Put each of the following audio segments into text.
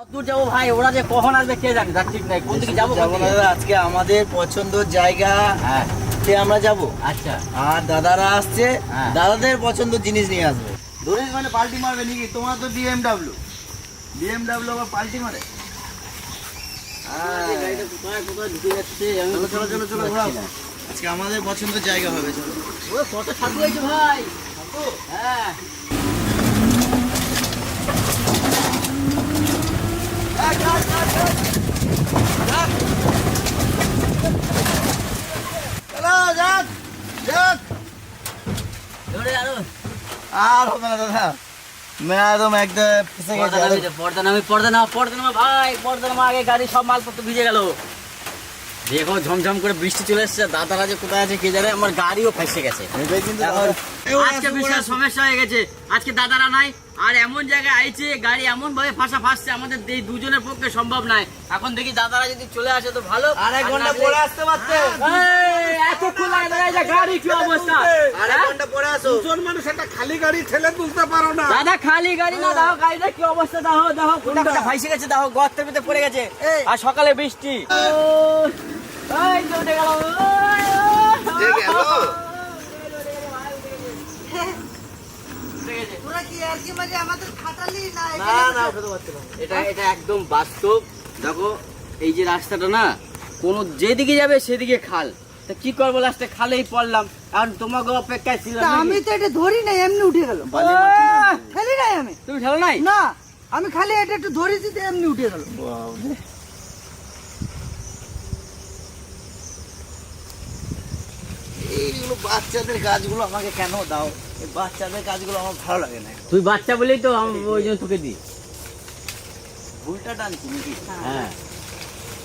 দূর যাব ভাই ওরা যে কখন আসবে কে জানে তার ঠিক নাই। কোন দিকে যাব যাব না দাদা, আজকে আমাদের পছন্দের জায়গা হ্যাঁ। তে আমরা যাব। আচ্ছা। আর দাদারা আসছে হ্যাঁ। দাদাদের পছন্দের জিনিস নিয়ে আসবে। ধরে মানে পাল্টি মারবে নাকি? তোমার তো বিএমডাব্লিউ বিএমডাব্লিউ আবার পাল্টি মারে। হ্যাঁ। আজকে আমাদের পছন্দের জায়গা হবে চলো। কত হয়েছে ভাই। হ্যাঁ চলো যাক যাক দৌড়ে না ভাই আগে গাড়ি সব মালপত্র ভিজে গেল দেখো ঝমঝম করে বৃষ্টি চলে এসছে দাদারা যে কোথায় আছে কে জানে আমার গাড়িও ফেসে গেছে আজকে বিশাল সমস্যা হয়ে গেছে। আজকে দাদারা নাই আর এমন জায়গায় আইছে গাড়ি এমন ভাবে ফাঁসা ফাঁসছে আমাদের এই দুজনের পক্ষে সম্ভব নাই এখন দেখি দাদারা যদি চলে আসে তো ভালো। আর এক ঘণ্টা পরে আসতে পারতে। এই, এতক্ষণ লাগে দাঁড়ায় যে গাড়ি কি অবস্থা? আর এক হ্যাঁ? ঘণ্টা পরে আসো। দুজন মানুষ একটা খালি গাড়ি ঠেলে তুলতে পারো না। দাদা খালি গাড়ি না দেখো গাড়িটা কি অবস্থা? দেখো দেখো কোনটা ভাইসে গেছে দেখো গর্তের ভিতরে পড়ে গেছে। আর সকালে বৃষ্টি গেল? তোরা কি আর কি মাঝে আমাদের খাটালি না না না উঠাতে পারছি না। এটা এটা একদম বাস্তব। দেখো এই যে রাস্তাটা না কোনো যেদিকে যাবে সেদিকে খাল। তা কি করব লাস্টে খালেই পড়লাম। এখন তোমাকে অপেক্ষায় ছিলাম আমি তো এটা ধরি নাই এমনি উঠে গেল। খেলি নাই আমি। তুমি খেলো নাই? না আমি খালি এটা একটু ধরেছি তো এমনি উঠে গেল। এইগুলো বাচ্চাদের কাজগুলো আমাকে কেন দাও? বাচ্চাদের কাজগুলো আমার ভালো লাগে না তুই বাচ্চা বলেই তো আমি ওই জন্য তোকে দিই ভুলটা টানছি নাকি হ্যাঁ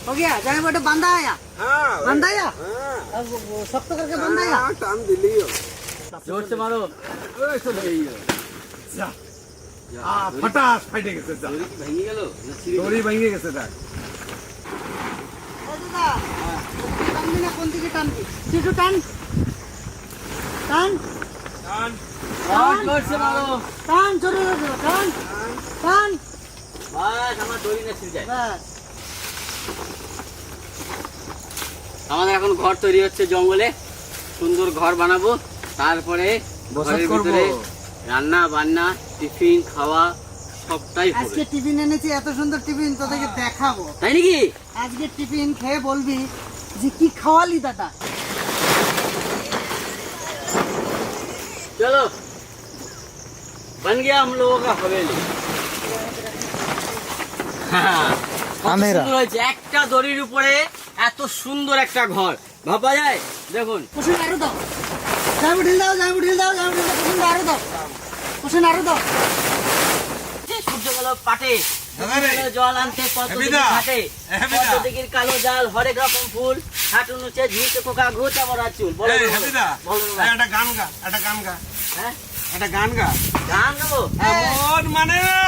हो गया जाए बेटा बंदा आया হ্যাঁ बंदा आया হ্যাঁ, अब वो शक्त करके बंदा आया হ্যাঁ, টান দিলিও জোরসে মারো ফটাস ফাইটে গেছে যা দড়ি কি ভেঙে গেল না ছিঁড়ে গেল? দড়ি ভেঙে গেছে দেখ ए दादा टानबी ना কোন দিকে টানবি তুই একটু টান টান টান টান, জোরসে মারো টান চলে যাবে টান টান বাস আমার দড়ি না ছিঁড়ে যায়। বাস আমাদের এখন ঘর তৈরি হচ্ছে জঙ্গলে। সুন্দর ঘর বানাবো। তারপরে ঘরের ভিতরে রান্না বান্না টিফিন খাওয়া সবটাই আজকে টিফিন এনেছি এত সুন্দর টিফিন তোদেরকে দেখাবো। তাই নাকি? আজকে টিফিন খেয়ে বলবি যে কি খাওয়ালি দাদা? চলো बन गया हम लोगों का हवेली হ্যাঁ, কত আমেরা। সুন্দর হয়েছে একটা দড়ির উপরে এত সুন্দর একটা ঘর ভাবা যায় দেখুন কুসুন আরো দাও যাই ঢিল দাও যাই ঢিল দাও যাই ঢিল দাও কুসুন আরো দাও কুসুন আরো দাও যে সূর্য গেল পাটে দাদা রে। গেল জল আনতে কত দিকে হেবিদা। ঘাটে হেবিদা। কত দিকের কালো জাল হরেক রকম ফুল হাঁটু নুচে ঝিঁচে পোকা ঘুচা বড়া চুল। বলো এই বলো, হাবিদা বলো এই দাদা। একটা গান গা একটা গান গা। হ্যাঁ? একটা গান গা। গান গাবো? এমন মানে না।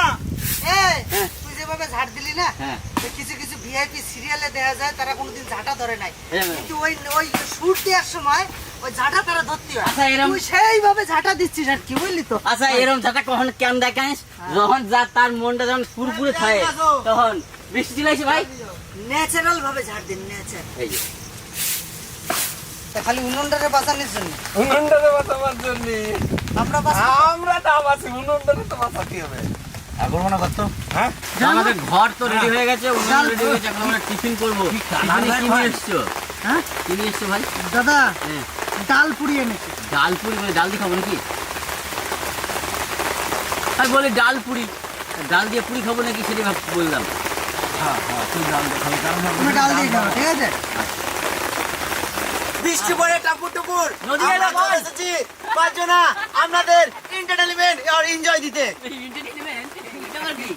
হ্যাঁ। তুই যেভাবে ঝাড় দিলি না হ্যাঁ। কিছু কিছু ভিআইপি সিরিয়ালে দেখা যায় তারা কোনোদিন ঝাঁটা ধরে নাই। হ্যাঁ। কিন্তু ওই ওই শুট দেওয়ার সময় ওই ঝাঁটা তারা ধরতে হয়। আচ্ছা, এরম- সেইভাবে ঝাঁটা দিচ্ছিস আর কি বুঝলি তো? আচ্ছা এরকম যাটা কখন কেন দেখাইস? যখন যা তার মনটা যখন পুরপুরে থাকে তখন বৃষ্টি চলে ভাই। ন্যাচারাল ভাবে ঝাড় দিন ন্যাচারাল খালি উনুনটারে বাঁচানোর জন্য? উনুনটারে বাঁচাবার জন্য। আমরা আমরা উনুনটারে তো বাঁচাতে হবে। করব না কত হ্যাঁ? আমাদের ঘর তো রেডি হয়ে গেছে উনুন রেডি হয়ে গেছে এখন আমরা টিফিন করব। টিফিনে কি নিয়ে এসছো? কি নিয়ে এসছো ভাই? দাদা ডাল পুড়ি এনেছি। ডাল পুরি মানে ডাল দিয়ে খাব নাকি? আমি বলি ডাল পুরি ডাল দিয়ে পুরি খাব নাকি সেটাই বললাম। হ্যাঁ হ্যাঁ তুই ডাল দেখাবি কারণ ডাল দিয়ে খাও ঠিক আছে? বৃষ্টি পরে টাপুর টুপুর। এসেছি পাঁচজনা। আপনাদের এন্টারটেইনমেন্ট আর এনজয় দিতে।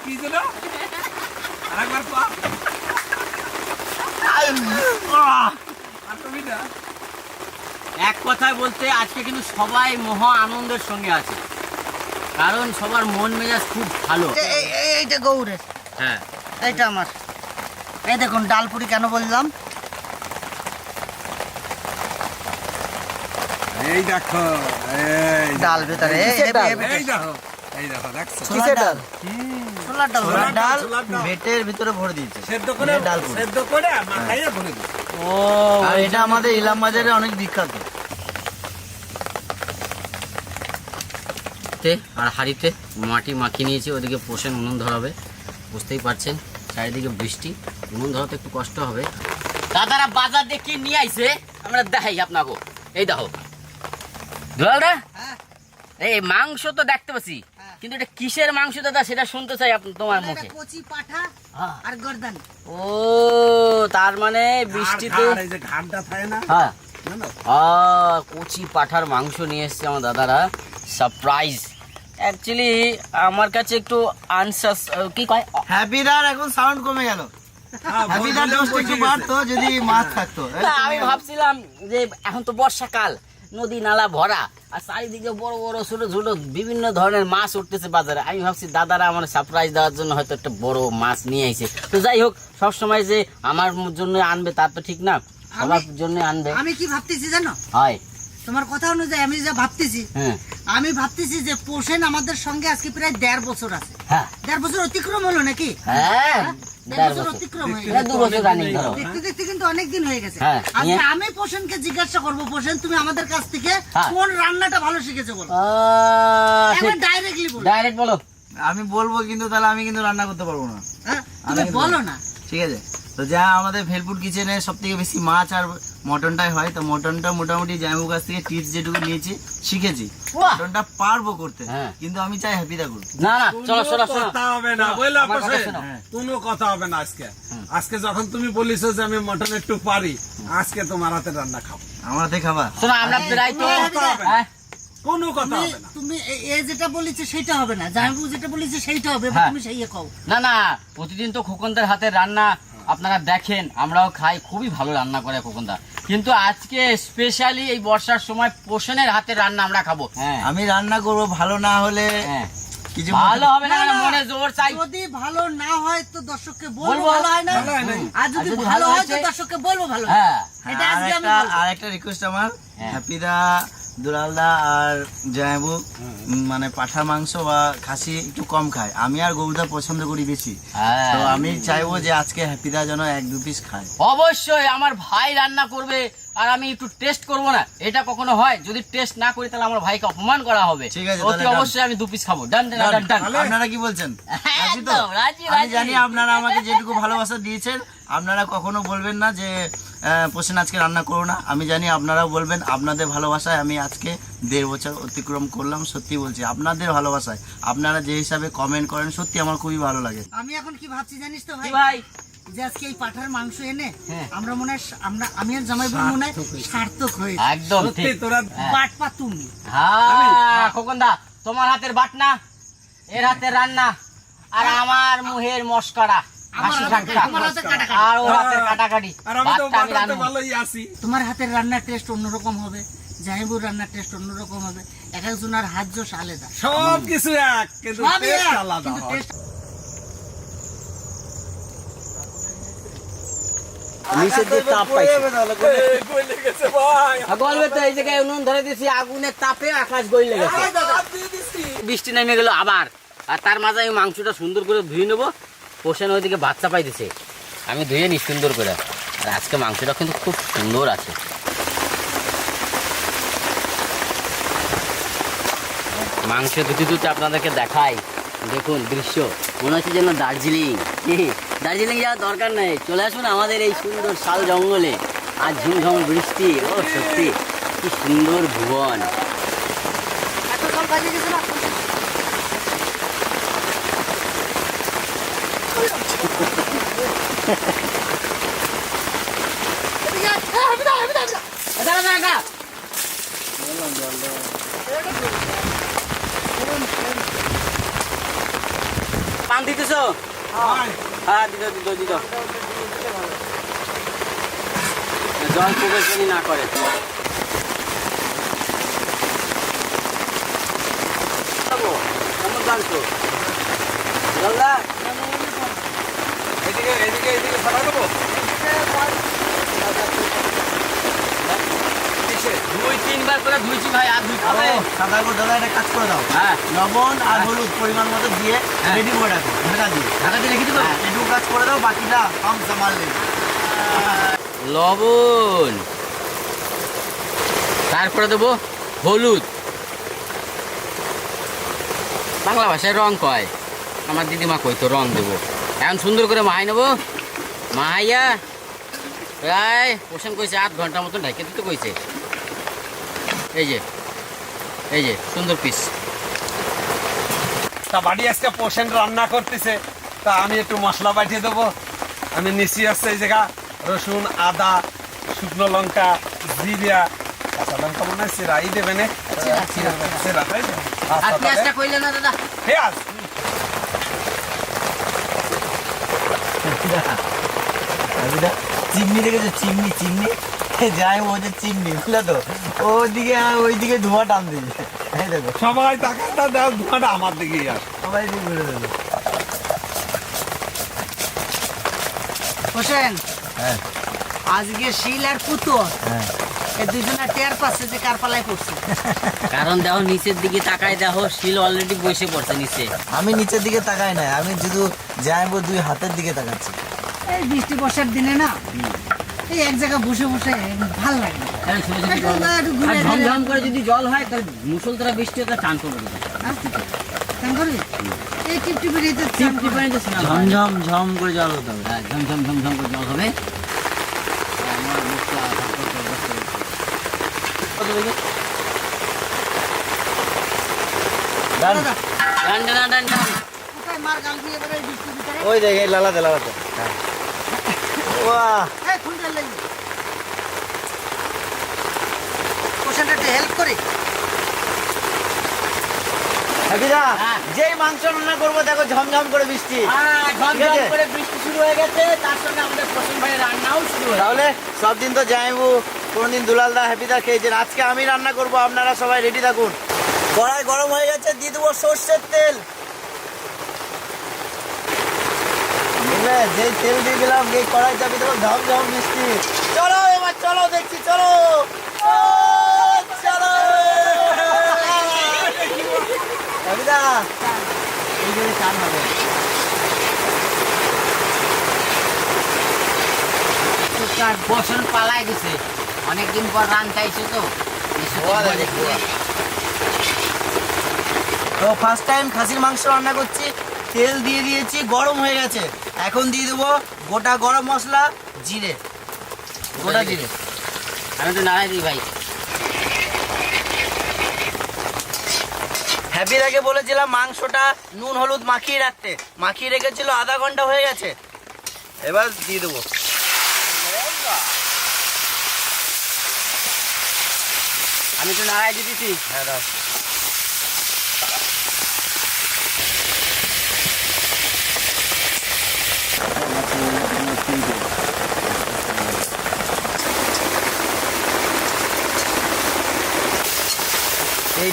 কি? যেন আরেকবার পা। আর তুমি না এক কথায় বলতে আজকে কিন্তু সবাই মহা আনন্দের সঙ্গে আছে। কারণ সবার মন মেজাজ খুব ভালো। এই- এই- এই- এইটা গৌরের। হ্যাঁ। এইটা আমার। এই দেখুন ডালপুরি কেন বললাম? এই দেখো এই ডাল ভেতরে এই- দেখো এই দেখো দেখছ? কিসের ডাল? ছোলার ডাল ছোলার ডাল ছোলার ভিতরে ভরে দিয়েছে। সেদ্ধ করে ডাল সেদ্ধ করে মাখাইয়া ভরে দিই ও আর এটা আমাদের ইলাম বাজারে অনেক বিখ্যাত। তে আর হাড়িতে মাটি মাখিয়ে নিয়েছি ওদিকে পোষণ উনুন ধরাবে। বুঝতেই পারছেন চারিদিকে বৃষ্টি উনুন ধরাতে একটু কষ্ট হবে। দাদারা বাজার দিয়ে কি নিয়ে আইছে? আমরা দেখাই আপনাকে। এই দেখো দুলালদা? হ্যাঁ। এই মাংস তো দেখতে পাচ্ছি। হ্যাঁ। কিন্তু এটা কিসের মাংস দাদা সেটা শুনতে চাই তোমার মুখে। কচি পাঠা হ্যাঁ। আর গর্দান। ও তার মানে বৃষ্টিতে এই যে ঘাটটা থাকে না? হ্যাঁ। কচি পাঠার মাংস নিয়ে এসছে আমার দাদারা। সারপ্রাইজ অ্যাকচুয়ালি আমার কাছে একটু আনসাস কি কয়? হ্যাপিদার এখন সাউন্ড কমে গেল। হ্যাঁ, হ্যাপিদার একটু বাড়তো যদি মাছ থাকতো। না, আমি ভাবছিলাম যে এখন তো বর্ষাকাল। নদী নালা ভরা আর চারিদিকে বড় বড় ছোট ছোট বিভিন্ন ধরনের মাছ উঠতেছে বাজারে। আমি ভাবছি দাদারা আমার সারপ্রাইজ দেওয়ার জন্য হয়তো একটা বড় মাছ নিয়ে আইছে। তো যাই হোক সবসময় যে আমার জন্য আনবে তা তো ঠিক না আমার জন্য আনবে। আমি কি ভাবতেছি জানো? হয়। তোমার কথা অনুযায়ী আমি যা ভাবতেছি হ্যাঁ। আমি ভাবতেছি যে পোষেন আমাদের সঙ্গে আজকে প্রায় দেড় বছর আছে। হ্যাঁ। দেড় বছর অতিক্রম হলো নাকি? হ্যাঁ হয়ে? হয়ে হ্যাঁ, নিয়ে- আমি পোষণকে জিজ্ঞাসা করব পোষণ তুমি আমাদের কাছ থেকে। কোন রান্নাটা ভালো শিখেছো বলো। ডাইরেক্টলি বলো। ডাইরেক্ট বলো। আমি বলব কিন্তু তাহলে আমি কিন্তু রান্না করতে পারব না। হ্যাঁ তুমি বলো না। ঠিক আছে। তো যা আমাদের ভেলপুর কিচেনে সব থেকে বেশি মাছ আর মটনটাই হয়। তো মটনটা মোটামুটি জামাইবু কাছ থেকে টিপস যেটুকু নিয়েছি শিখেছি। মটনটা পারব করতে হ্যাঁ। কিন্তু আমি চাই হ্যাপিদা করতে না না চলো শোনো। কথা হবে না বুঝলা পাশে কোনো কথা হবে না আজকে। আজকে যখন তুমি বলিস যে আমি মটন একটু পারি আজকে তোমার হাতে রান্না খাব। আমার হাতে খাবা? শোনো আমরা প্রায় তো হ্যাঁ। কোনো কথা হবে না। তুমি এ- যেটা বলেছে সেটা হবে না। জামাইবু যেটা বলেছে সেইটা হবে হ্যাঁ। তুমি সেই কও। না না প্রতিদিন তো খোকনদার হাতে রান্না আপনারা দেখেন আমরাও খাই খুবই ভালো রান্না করে খোকনদা। কিন্তু আজকে স্পেশালি এই বর্ষার সময় পোষণের হাতে রান্না আমরা খাব হ্যাঁ আমি রান্না করব ভালো না হলে হ্যাঁ। কিছু ভালো হবে না। মনে জোর চাই যদি ভালো না হয় তো দর্শককে বলব। ভালো হয় না। আর যদি ভালো হয় তো দর্শককে বলব ভালো হ্যাঁ এটা আর আজকে আমি একটা আর একটা রিকোয়েস্ট আমার হ্যাঁ। হ্যাপিদা দুলালদা আর জয়াবু মানে পাঠার মাংস বা খাসি একটু কম খায় আমি আর গরুদা পছন্দ করি বেশি হ্যাঁ। তো আমি চাইব যে আজকে হ্যাপিদা যেন এক দু পিস খায় অবশ্যই আমার ভাই রান্না করবে আর আমি একটু টেস্ট করব না। এটা কখনো হয়? যদি টেস্ট না করি তাহলে আমার ভাইকে অপমান করা হবে। ঠিক আছে, অতি অবশ্যই আমি দু পিস খাব। ডান ডান ডান ডান আপনারা কি বলছেন? হ্যাঁ, রাজি তো? আমি রাজি। জানি আপনারা আমাকে যেটুকু ভালোবাসা দিয়েছেন আপনারা কখনো বলবেন না যে পোষণ আজকে রান্না করো না। আমি জানি আপনারাও বলবেন আপনাদের ভালোবাসায় আমি আজকে দেড় বছর অতিক্রম করলাম সত্যি বলছি আপনাদের ভালোবাসায়। আপনারা যে হিসাবে কমেন্ট করেন সত্যি আমার খুবই ভালো লাগে। আমি এখন কি ভাবছি জানিস তো ভাই? ভাই? যে আজকে এই পাঠার মাংস এনে হ্যাঁ। আমরা মনে হয় আমরা আমি আর জামাই বোন মনে হয় সার্থক হয়েছে। একদম ঠিক। তোরা হ্যাঁ। বাটপা তুমি। হ্যাঁ খোকনদা তোমার হাতের বাটনা এর হাতের রান্না আর আমার মুহের মস্করা তোমার হাতের রান্নার টেস্ট অন্যরকম হবে। জাহিবুর রান্নার টেস্ট অন্যরকম হবে। এক একজনের হাত জোশ আলাদা। সব কিছু এক। কিন্তু টেস্ট আলাদা কিন্তু হয়। taste নিচের তাপ পাইছে। এই, গলে গলবে তো এই জায়গায় উনুন ধরে দিয়েছি আগুনের তাপে আকাশ গইলে গেছে। দিছি। বৃষ্টি নেমে গেল আবার। আর তার মাঝে আমি মাংসটা সুন্দর করে ধুয়ে নেব। পোষণ ওইদিকে বাচ্চা পাইতেছে। আমি ধুয়ে নি সুন্দর করে। আর আজকে মাংসটা কিন্তু খুব সুন্দর আছে। মাংস ধুতে ধুতে আপনাদেরকে দেখাই। দেখুন দৃশ্য। মনে হচ্ছে যেন দার্জিলিং? দার্জিলিং যাওয়ার দরকার নেই। চলে আসুন আমাদের এই সুন্দর শাল জঙ্গলে। আর ঝুমঝম বৃষ্টি। ও সত্যি কি সুন্দর ভুবন বাজে গেছে না এদিকে আয়, এ, হাবিদা, হাবিদা, হাবিদা। এটা না এটা পান দিতেছ? হ্যাঁ। দিত দিত দিত জল প্রবেশ যদি না করে। কেমন জানছো এদিকে এদিকে এদিকে সারা দেবো কিসে? দুই তিনবার করে ধুইছি ভাই আর ধুইতে হবে। সাদাগর দাদা একটা কাজ করে দাও। হ্যাঁ। লবণ আর হ্যাঁ। হলুদ পরিমাণ মতো দিয়ে হ্যাঁ। রেডি করে রাখো ঢাকা দিয়ে। ঢাকা রেখে দিবো? হ্যাঁ, এটুকু কাজ করে দাও বাকিটা সামাল লবণ। তারপরে দেবো হলুদ। বাংলা ভাষায় রং কয়? আমার দিদিমা কইতো রং দেবো। এখন সুন্দর করে মাহাই নেব। মাহাইয়া প্রায় পোষণ কইছে আধ ঘণ্টার মতন ঢাকে দিতে কইছে। এই যে এই যে সুন্দর পিস তা বাড়ি আজকে পোষণ রান্না করতেছে। তা আমি একটু মশলা পাঠিয়ে দেবো। আমি নিচি আসছে এই জায়গা। রসুন আদা শুকনো লঙ্কা জিরা কাঁচা লঙ্কা মনে হয় সেরাই দেবে না। সেরা তাই? আর আচ্ছা, না দাদা। পেঁয়াজ। চিমনি দেখেছ চিমনি চিমনি। যাই ও যে চিমনি বুঝলে তো? ওদিকে ওইদিকে ধোঁয়া টান দিয়েছে। এই দেখো। সবাই দাও ধোঁয়াটা আমার দিকেই আসে। সবাই ঘুরে দেবে হোসেন হ্যাঁ। আজকে শিল আর পুতুল হ্যাঁ। এই দুজনে টের পাচ্ছে যে কার পালায় পড়ছে। কারণ দেখো নিচের দিকে তাকায় দেখো শিল অলরেডি বসে পড়ছে নিচে। আমি নিচের দিকে তাকাই নাই আমি শুধু যাইবো দুই হাতের দিকে তাকাচ্ছি। এই বৃষ্টি বর্ষার দিনে না এই এক জায়গায় বসে বসে ভালো লাগে। ঝমঝম করে যদি জল হয় তাহলে মুসলধারা বৃষ্টি হতে চান করবে হ্যাঁ? করবি? এই এই চান করবে। হয়। ঝমঝম ঝম করে জল হতে হবে। হ্যাঁ, ঝমঝম ঝমঝম করে জল হবে? ওই দেখে লালাতে লালাতে। হ্যাঁ। বাহ। এই খুঁজে লাগি। হোসেনটা একটু হেল্প করি। হাবিদা হ্যাঁ। যেই মাংস রান্না করব দেখো ঝমঝম করে বৃষ্টি। আর ঝমঝম? করে বৃষ্টি শুরু হয়ে গেছে তার সঙ্গে আমাদের পশ্চিম ভাইয়ের রান্নাও শুরু হয়ে তাহলে সব দিন তো যাইবু কোনদিন দুলালদা হ্যাপিদা খেয়েছেন। আজকে আমি রান্না করব আপনারা সবাই রেডি থাকুন। কড়াই গরম হয়ে গেছে দিয়ে দেবো সর্ষের তেল। বুঝলে যেই তেল দিয়ে দিলাম এই কড়াই চাপি দেবো ঝমঝম মিষ্টি চলো এবার চলো দেখছি চলো। চলো। হ্যাপিদা এই জন্য চান হবে। বসন পালাই দিছে। অনেকদিন পর রান তো। করে। তো ফার্স্ট টাইম খাসির মাংস রান্না করছি। তেল দিয়ে দিয়েছি গরম হয়ে গেছে। এখন দিয়ে দেবো গোটা গরম মশলা, জিরে। গোটা জিরে। আমি তো নাড়াই দিই ভাই। হ্যাপিদাকে বলেছিলাম মাংসটা নুন, হলুদ মাখিয়ে রাখতে। মাখিয়ে রেখেছিল আধা ঘণ্টা হয়ে গেছে। এবার দিয়ে দেবো। আমি তো নাড়াই দিতেছি। হ্যাঁ দাও।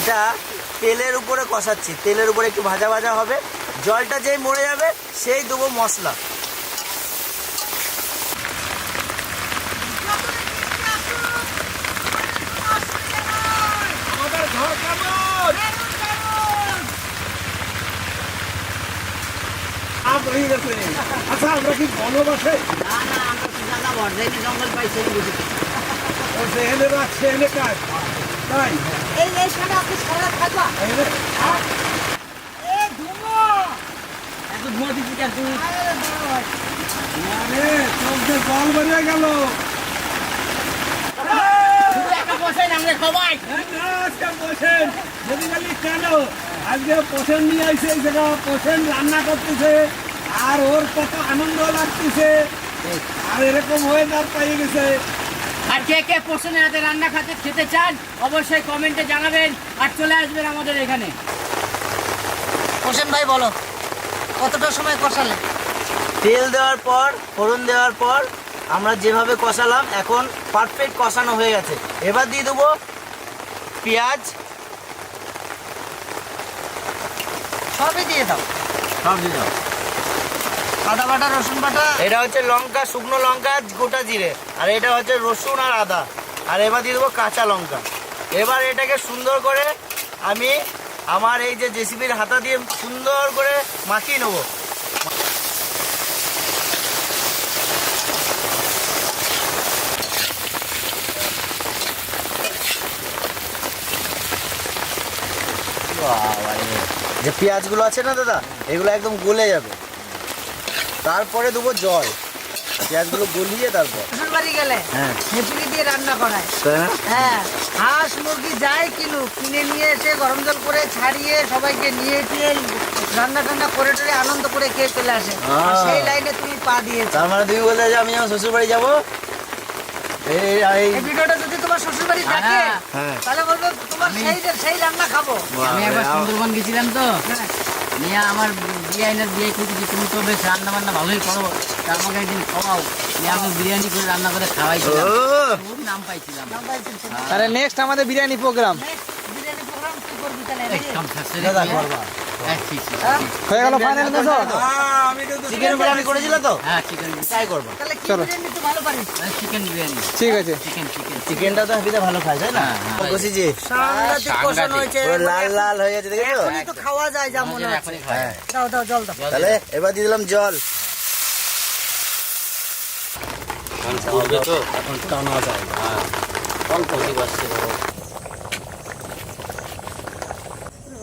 এইটা তেলের উপরে কষাচ্ছি। তেলের উপরে একটু ভাজা ভাজা হবে। জলটা যেই মরে যাবে সেই দেবো মশলা। আচ্ছা আমরা কি বনবাসে? না না আমরা তো দাদা বর্ধাইনে জঙ্গল পাইছি ও সেহেলে কাজ। তাই? এই এই সারা আপনি সারা থাকবা এহেলে এ ধুমো। এত ধোঁয়া দিচ্ছি কেন? তুমি মানে চোখ জল বেরিয়ে গেল। একটা বসেন আমরা সবাই। আজকে পোষেন বেসিক্যালি কেন? আজকে পোষেন নিয়ে আইছে এই জায়গা রান্না করতেছে আর ওর কত আনন্দ লাগতেছে। আর এরকম ওয়েদার পাই গেছে। আর কে কে পোষণের হাতে রান্না খাতে খেতে চান অবশ্যই কমেন্টে জানাবেন আর চলে আসবেন আমাদের এখানে। হোসেন ভাই বলো কতটা সময় কষালে? তেল দেওয়ার পর ফোড়ন দেওয়ার পর আমরা যেভাবে কষালাম এখন পারফেক্ট কষানো হয়ে গেছে। এবার দিয়ে দেবো পেঁয়াজ। সবই দিয়ে দাও। সব দিয়ে দাও। আদা বাটা, রসুন বাটা? এটা হচ্ছে লঙ্কা, শুকনো লঙ্কা, গোটা জিরে। আর এটা হচ্ছে রসুন আর আদা। আর এবার দিয়ে দেবো কাঁচা লঙ্কা। এবার এটাকে সুন্দর করে আমি আমার এই যে জেসিবির হাতা দিয়ে সুন্দর করে মাখিয়ে নেব। যে পেঁয়াজগুলো আছে না দাদা, এগুলো একদম গলে যাবে। তারপরে দেবো জল। পেঁয়াজগুলো গলিয়ে তারপর। শ্বশুর বাড়ি গেলে হ্যাঁ। হেঁচুড়ি দিয়ে রান্না করায়। হ্যাঁ হাঁস মুরগি যাই কিনুক কিনে নিয়ে এসে গরম জল করে ছাড়িয়ে সবাইকে নিয়ে টিয়ে রান্না টান্না করে টরে আনন্দ করে খেয়ে চলে আসে। আর সেই লাইনে তুমি পা দিয়েছ। তার মানে তুমি বলতে যে আমি যখন শ্বশুর বাড়ি যাব? এই এই এই ভিডিওটা যদি তোমার শ্বশুর বাড়ি দেখে হ্যাঁ। তাহলে বলবে তোমার সেই সেই রান্না খাব। আমি একবার সুন্দরবন গেছিলাম তো। হ্যাঁ। নিয়ে আমার বিয়ে আইনার বিয়ে করতেছি তুমি তো বেশ রান্না বান্না ভালোই করো তা আমাকে একদিন খাওয়াও। নিয়ে আমি বিরিয়ানি করে রান্না করে খাওয়াই খুব নাম পাইছিলাম। নাম্বার তাহলে নেক্সট আমাদের বিরিয়ানি প্রোগ্রাম বিরিয়ানি প্রোগ্রাম কি করবি তাহলে? হ্যাঁ, হ্যাঁ? হয়ে গেল ফাইনাল মেসো চিকেন বিরিয়ানি করেছিলে তো? হ্যাঁ চিকেন তাই করবা। তাহলে চলো। ভালো পারিস? চিকেন বিরিয়ানি। ঠিক আছে। চিকেন চিকেন চিকেনটা তো হাবিতে ভালো খায় তাই না? হ্যাঁ, হ্যাঁ। সাংঘাতিক কষানো হয়েছে। লাল লাল হয়ে গেছে দেখেছ? এখনই তো খাওয়া যায় যা মনে হচ্ছে। দাও দাও জল দাও। তাহলে এবার দিয়ে দিলাম জল। তো? এখন টানা যায়। হ্যাঁ। অল্প আসছে ধরো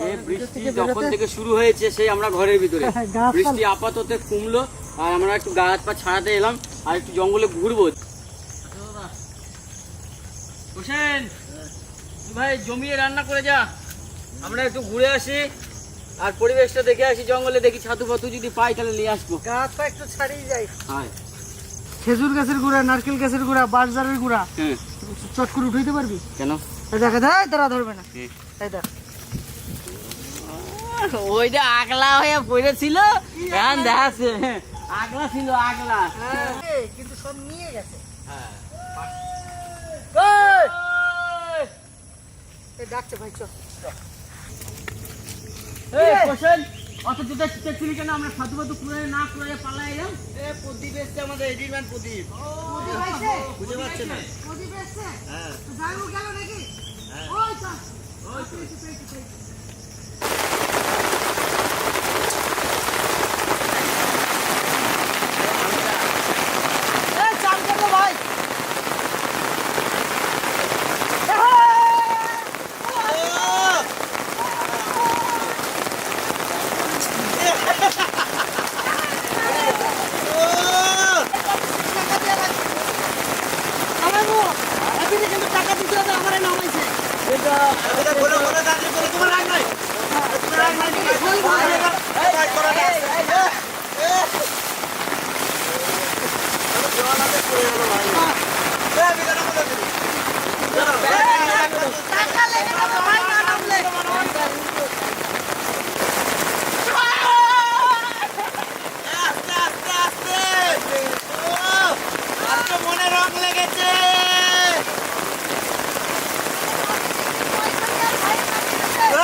এই বৃষ্টি যখন থেকে শুরু হয়েছে সেই আমরা ঘরের ভিতরে। বৃষ্টি আপাতত কমলো আর আমরা একটু গাছ পা ছাড়াতে এলাম আর একটু জঙ্গলে ঘুরবো। হোসেন ভাই জমিয়ে রান্না করে যা। আমরা একটু ঘুরে আসি আর পরিবেশটা দেখে আসি জঙ্গলে দেখি ছাতু ফাতু যদি পাই তাহলে নিয়ে আসব। গাছ পা একটু ছাড়িয়ে যাই। হ্যাঁ। খেজুর গাছের গুঁড়া নারকেল গাছের গুঁড়া বাঁশঝাড়ের গুঁড়া। হ্যাঁ। চট করে উঠাইতে পারবি? কেন? দেখা দেয় তারা ধরবে না। দেখ। ওইটা আগলা হয়ে পড়েছিল। এখন দেখাচ্ছে। আগলা ছিল আগলা। কিন্তু সব নিয়ে গেছে। ডাকছে ভাই চল। এই কোশ্চেন অত জুতা চিঠি কেন? আমরা সাধু বাধু কুড়াই না কুড়াই পালাই এলাম। এ প্রদীপ এসছে আমাদের এডিটম্যান প্রদীপ। প্রদীপ? বুঝতে পারছে না? প্রদীপ এসছে? হ্যাঁ। তো যাই গেল নাকি? ওই চল। পেয়েছি, পেয়েছি, পেয়েছি। এই, চাল করব ভাই। টাকা দিয়ে রাখছি। নামাইবো। এদিকে কিন্তু টাকা দিতে হবে, আমারে নামাইছে। এটা বলে বলে দাঁড়িয়ে করে তোমার রাগ নাই তোমার রাগ নাই ওই ভাই। এই ভাই করা না জল হাতে পড়ে গেল ভাই এ বিধান আমাদের দিন টাকা লেগে যাবে ভাই না নামলে। আস্তে আস্তে আস্তে ও আজকে মনে রং লেগেছে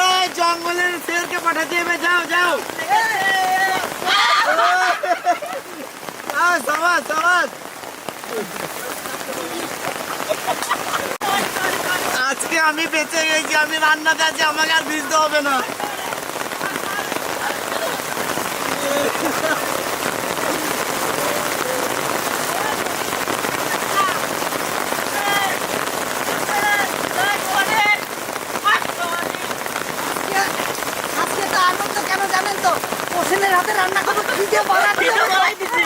এই জঙ্গলের শেরকে পাঠাতে হবে যাও যাও আহ, সাবাস সাবাস আজকে আমি গেছি আমি রান্নাতে আছি আমাকে আর ভিজতে হবে না। আজকে তো আনন্দ কেন জানেন তো? হোসেনের হাতে রান্না করব খিদে বাড়া খিদে বাড়াই দিছি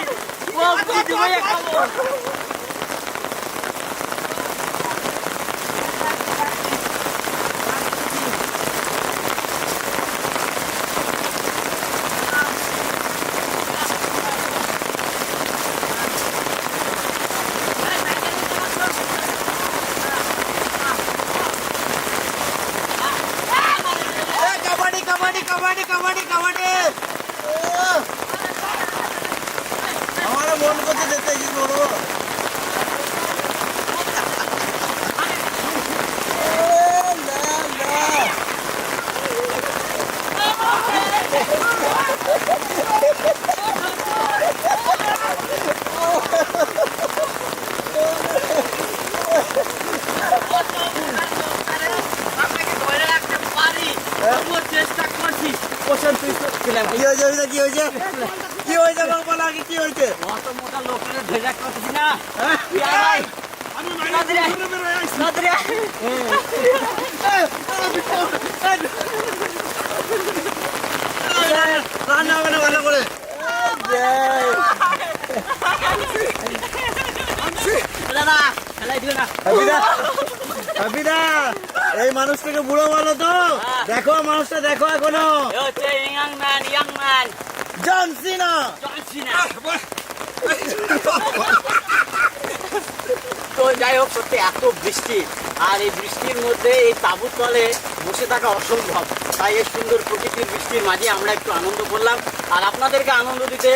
এ, কাবাডি কাবাডি কাবাডি কাবাডি কাবাডি ও! আমার মন করছে যেতে কি করব এ, না, না। হয়েছে? কি হয়েছে বাবা? বলো আগে কি হয়েছে? অত মোটা লোকের ভেজা করতেছি না। রান্না হবে না ভালো করে। দাদা খেলাই দিও না। এই মানুষটাকে বুড়ো বলো তো। দেখো মানুষটা দেখো এখনও। Young man young man John Cena চলছি না তো যাই হোক সত্যি এত বৃষ্টি। আর এই বৃষ্টির মধ্যে এই তাঁবুর তলে বসে থাকা অসম্ভব। তাই এই সুন্দর প্রকৃতির বৃষ্টির মাঝে আমরা একটু আনন্দ করলাম। আর আপনাদেরকে আনন্দ দিতে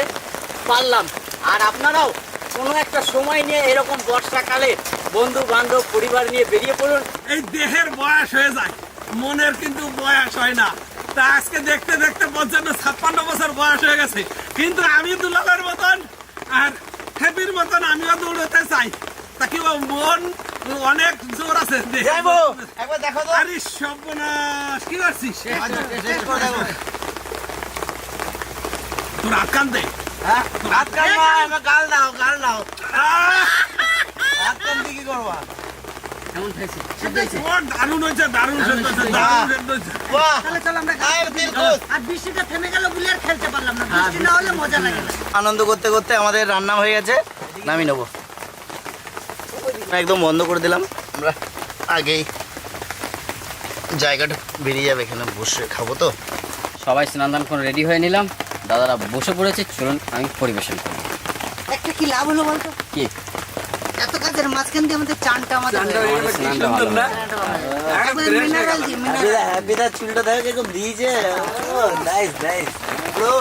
পারলাম। আর আপনারাও কোনো একটা সময় নিয়ে এরকম বর্ষাকালে বন্ধু বান্ধব পরিবার নিয়ে বেরিয়ে পড়ুন। এই দেহের বয়স হয়ে যায়। মনের কিন্তু বয়স হয় না। তা আজকে দেখতে দেখতে পঞ্চান্ন ছাপ্পান্ন বছর বয়স হয়ে গেছে। কিন্তু আমি দুলালের মতন আর হ্যাপির মতন আমিও দৌড়তে চাই। তা কি মন অনেক জোর আছে? আরে সর্বনাশ কি করছিস? তোর আটকান দে। হ্যাঁ? হাত কান এবার গাল দাও গাল দাও কি করবা? কেমন খাইছি দারুণ হয়েছে দারুণ সেদ্ধ হয়েছে দারুণ সেদ্ধ হয়েছে। না। আনন্দ করতে করতে আমাদের রান্না হয়ে গেছে নামি নেব। একদম বন্ধ করে দিলাম আমরা আগেই জায়গাটা বেরিয়ে যাবে এখানে বসে খাব তো। সবাই স্নান দান করে রেডি হয়ে নিলাম। দাদারা বসে পড়েছে চলুন আমি পরিবেশন করি। একটা কি লাভ হলো বলতো? কি? মাঝখান দিয়ে আমাদের চানটা আমাদের হয়ে চুলটা দেখো কীরকম দিয়েছে। Nice nice bro.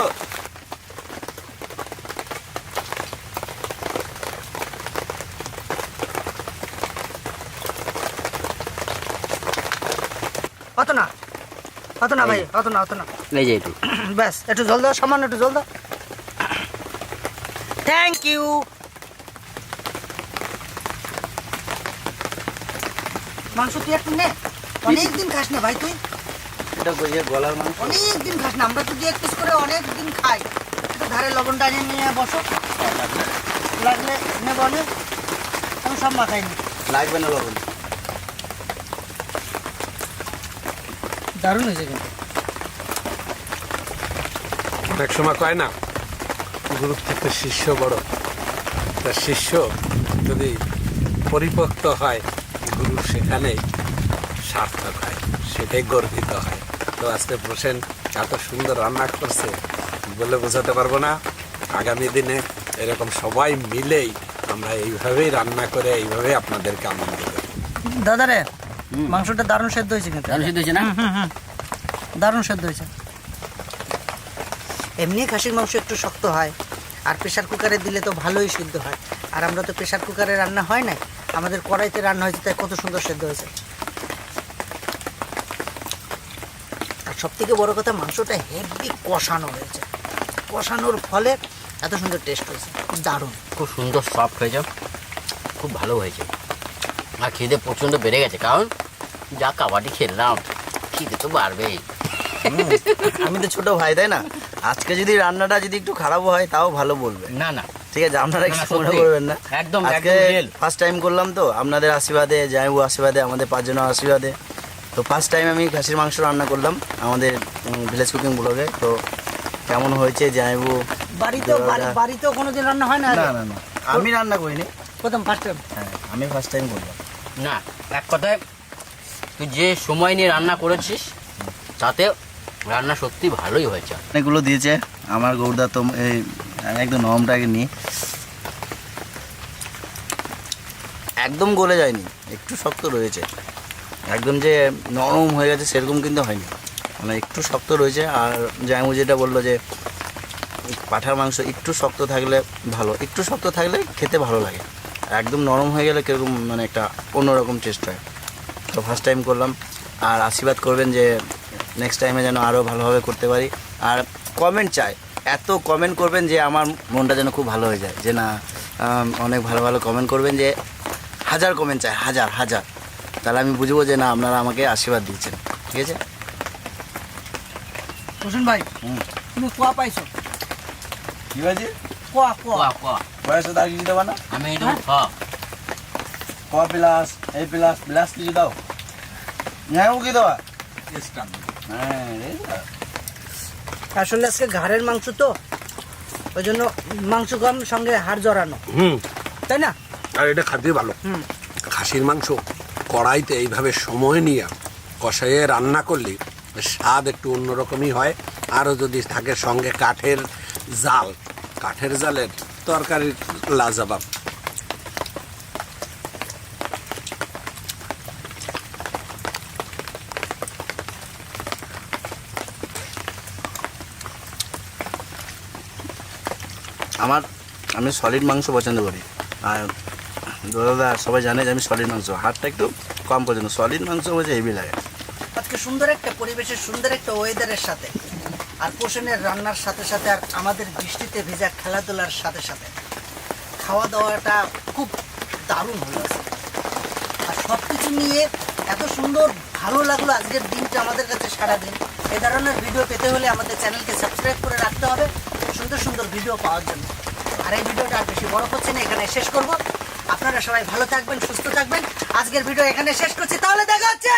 অত না অত না ভাই অত না অত না। এই যে একটু ব্যাস একটু জল দাও সামান্য একটু জল দাও। থ্যাংক ইউ মাংস তুই একটু নে। অনেক দিন খাস না ভাই তুই। এটা কইছে গলার মাংস। অনেক দিন খাস না আমরা তো দু এক পিস করে অনেক দিন খাই। একটু ধারে লবণটা নিয়ে নিয়ে বসো। লাগলে নে বলে। আমি সব মাখাইনি লাগবে না লবণ। দারুণ হয়েছে কিন্তু। অনেক সময় কয় না? গুরুর থেকে শিষ্য বড়। তা শিষ্য যদি পরিপক্ত হয় গুরু সেখানে সার্থক হয় সেটাই গর্বিত হয়। তো আজকে বসেন এত সুন্দর রান্না করছে বলে বোঝাতে পারব না? আগামী দিনে এরকম সবাই মিলেই আমরা এইভাবেই রান্না করে এইভাবেই আপনাদেরকে আনন্দ দেবো দাদা রে মাংসটা দারুণ সেদ্ধ হয়েছে কিন্তু। দারুণ সিদ্ধ হয়েছে না? দারুণ সেদ্ধ হয়েছে। এমনি খাসির মাংস একটু শক্ত হয় আর প্রেশার কুকারে দিলে তো ভালোই সিদ্ধ হয়। আর আমরা তো প্রেশার কুকারে রান্না হয় না আমাদের কড়াইতে রান্না হয়েছে তাই কত সুন্দর সেদ্ধ হয়েছে। আর সব থেকে বড় কথা মাংসটা হেভি কষানো হয়েছে। কষানোর ফলে এত সুন্দর টেস্ট হয়েছে। দারুণ। খুব সুন্দর সফট হয়েছে। খুব ভালো হয়েছে। আর খিদে প্রচণ্ড বেড়ে গেছে কারণ যা কাবাডি খেললাম খিদে তো বাড়বেই। আমি তো ছোট ভাই তাই না? আজকে যদি রান্নাটা যদি একটু খারাপ হয় তাও ভালো বলবে। না না। ঠিক আছে আপনারা কিছু মনে করবেন না। একদম, আজকে ফার্স্ট টাইম করলাম তো আপনাদের আশীর্বাদে জামাইবু আশীর্বাদে আমাদের পাঁচজনের আশীর্বাদে। তো ফার্স্ট টাইম আমি খাসির মাংস রান্না করলাম আমাদের ভিলেজ কুকিং ব্লগে তো কেমন হয়েছে জামাইবু বাড়িতেও বাড়ি- দাদা। বাড়িতেও কোনোদিন রান্না হয় না না না না। আমি রান্না করিনি। প্রথম ফার্স্ট টাইম হ্যাঁ আমি ফার্স্ট টাইম করলাম। না এক কথায় তুই যে সময় নিয়ে রান্না করেছিস তাতে রান্না সত্যি ভালোই হয়েছে। অনেকগুলো দিয়েছে আমার গৌরদা তো এই আমি একদম নরমটাকে নিই একদম গলে যায়নি, একটু শক্ত রয়েছে। একদম যে নরম হয়ে গেছে সেরকম কিন্তু হয়নি। মানে একটু শক্ত রয়েছে আর জামু যেটা বলল যে পাঠার মাংস একটু শক্ত থাকলে ভালো, একটু শক্ত থাকলে খেতে ভালো লাগে। একদম নরম হয়ে গেলে কীরকম মানে একটা অন্যরকম টেস্ট হয়। তো ফার্স্ট টাইম করলাম আর আশীর্বাদ করবেন যে নেক্সট টাইমে যেন আরও ভালোভাবে করতে পারি। আর কমেন্ট চাই। এত কমেন্ট করবেন যে আমার মনটা যেন খুব ভালো হয়ে যায়। যে না অনেক ভালো ভালো কমেন্ট করবেন যে হাজার কমেন্ট চাই হাজার হাজার। তাহলে আমি বুঝব যে না আপনারা আমাকে আশীর্বাদ দিচ্ছেন। ঠিক আছে? হোসেন ভাই হুম। তুমি খোয়া পাইছো? কি হয়েছে কোয়া কোয়া? কোয়া কোয়া। বয়সে তার কিছু দেবো না? আমি একটু খ ক প্লাস এ প্লাস প্লাস কিছু দাও? হ্যাঁ কি দেওয়া হ্যাঁ এই তো। আসলে আজকে ঘাড়ের মাংস তো ওই জন্য মাংস কম সঙ্গে হাড় জড়ানো। হুম। তাই না? আর এটা খাদ্যই ভালো। হুম। খাসির মাংস কড়াইতে এইভাবে সময় নিয়ে কষাইয়ে রান্না করলে স্বাদ একটু অন্যরকমই হয়। আরও যদি থাকে সঙ্গে কাঠের জাল। কাঠের জালের তরকারি লাজবাব। আমার, আমি সলিড মাংস পছন্দ করি। আর দাদা, সবাই জানে যে আমি সলিড মাংস, হাতটা একটু কম পছন্দ সলিড মাংস হচ্ছে হেভি লাগে। আজকে সুন্দর একটা পরিবেশের, সুন্দর একটা ওয়েদারের সাথে, আর পোষণের রান্নার সাথে সাথে, আর আমাদের বৃষ্টিতে ভেজা খেলাধুলার সাথে সাথে খাওয়া দাওয়াটা খুব দারুণ হলো। আজকে। আর সব কিছু নিয়ে এত সুন্দর, ভালো লাগল আজকের দিনটা আমাদের কাছে সারাদিন। এই ধরনের ভিডিও পেতে হলে আমাদের চ্যানেলকে সাবস্ক্রাইব করে রাখতে হবে। সুন্দর সুন্দর ভিডিও পাওয়ার জন্য। আর এই ভিডিওটা আর বেশি বড় হচ্ছে না, এখানে শেষ করব। আপনারা সবাই ভালো থাকবেন, সুস্থ থাকবেন। আজকের ভিডিও এখানে শেষ করছি। তাহলে দেখা হচ্ছে!